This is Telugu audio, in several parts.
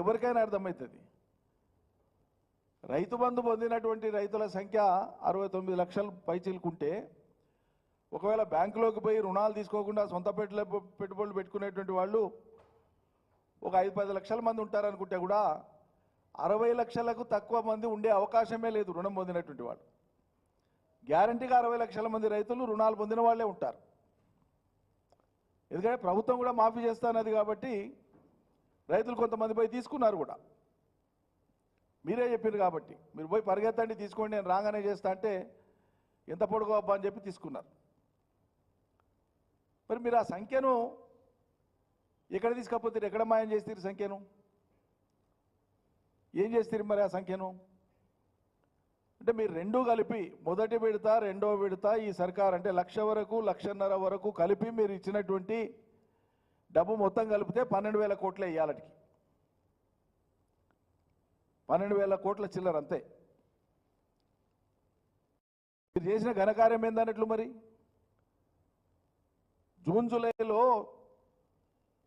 ఎవరికైనా అర్థమవుతుంది. రైతు బంధు పొందినటువంటి రైతుల సంఖ్య అరవై తొమ్మిది లక్షలు పైచిలుకుంటే ఒకవేళ బ్యాంకులోకి పోయి రుణాలు తీసుకోకుండా సొంత పెట్టుల పెట్టుబడులు పెట్టుకునేటువంటి వాళ్ళు ఒక ఐదు పది లక్షల మంది ఉంటారనుకుంటే కూడా అరవై లక్షలకు తక్కువ మంది ఉండే అవకాశమే లేదు రుణం పొందినటువంటి వాళ్ళు. గ్యారంటీగా అరవై లక్షల మంది రైతులు రుణాలు పొందిన వాళ్ళే ఉంటారు. ఎందుకంటే ప్రభుత్వం కూడా మాఫీ చేస్తానది కాబట్టి రైతులు కొంతమంది పోయి తీసుకున్నారు కూడా. మీరే చెప్పారు కాబట్టి మీరు పోయి పరిగెత్తండి తీసుకోండి నేను రాగానే చేస్తా అంటే ఎంత పొడుగు అబ్బా అని చెప్పి తీసుకున్నారు. మరి మీరు ఆ సంఖ్యను ఎక్కడ తీసుకపోతే ఎక్కడ మాయం చేస్తారు సంఖ్యను? ఏం చేస్తారు మరి ఆ సంఖ్యను? అంటే మీరు రెండూ కలిపి మొదటి విడత రెండో విడత ఈ సర్కార్ అంటే లక్ష వరకు లక్షన్నర వరకు కలిపి మీరు ఇచ్చినటువంటి డబ్బు మొత్తం కలిపితే పన్నెండు వేల కోట్లే ఇయ్యాలటికి. పన్నెండు వేల కోట్ల చిల్లర అంతే. మీరు చేసిన ఘనకార్యం ఏందన్నట్లు మరి? జూన్ జూలైలో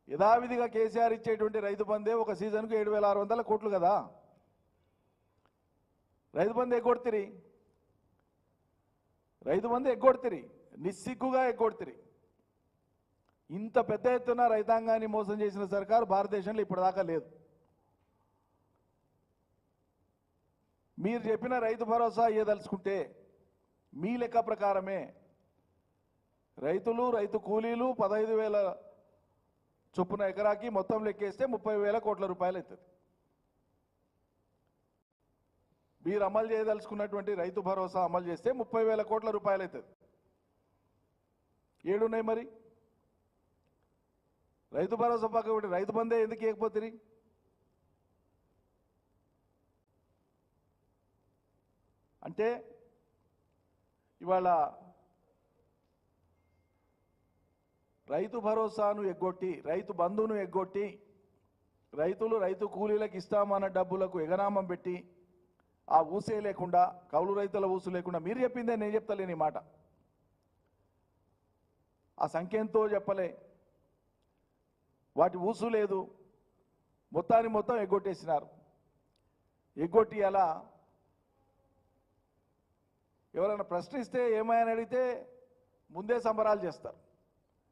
యథావిధిగా కేసీఆర్ ఇచ్చేటువంటి రైతు బందే ఒక సీజన్కు ఏడు వేల ఆరు వందల కోట్లు కదా? రైతు బంధు ఎగ్గొడుతురి. రైతు బంధు ఎగ్గొడుతురి. నిస్సిగ్గుగా ఎగ్గొడుతురి. ఇంత పెద్ద ఎత్తున రైతాంగాన్ని మోసం చేసిన సర్కారు భారతదేశంలో ఇప్పటిదాకా లేదు. మీరు చెప్పిన రైతు భరోసా ఇయ్యదలుచుకుంటే మీ లెక్క ప్రకారమే రైతులు రైతు కూలీలు పదహైదు వేల చొప్పున ఎకరాకి మొత్తం లెక్కేస్తే ముప్పై వేల కోట్ల రూపాయలు అవుతుంది. మీరు అమలు చేయదలుచుకున్నటువంటి రైతు భరోసా అమలు చేస్తే ముప్పై వేల కోట్ల రూపాయలు అవుతుంది. ఏడున్నాయి మరి? రైతు భరోసా పక్క పెట్టి రైతు బందే ఎందుకు ఇవ్వకపోతుంది అంటే ఇవాళ రైతు భరోసాను ఎగ్గొట్టి రైతు బంధువును ఎగ్గొట్టి రైతులు రైతు కూలీలకు ఇస్తామన్న డబ్బులకు ఎగనామం పెట్టి ఆ ఊసే లేకుండా కౌలు రైతుల ఊసు లేకుండా మీరు చెప్పిందే నేను చెప్తలేని మాట. ఆ సంఖ్యంతో చెప్పలే వాటి ఊసు లేదు. మొత్తాన్ని మొత్తం ఎగ్గొట్టేసినారు. ఎగ్గొట్టి అలా ఎవరైనా ప్రశ్నిస్తే ఏమైనా అడిగితే ముందే సంబరాలు చేస్తారు.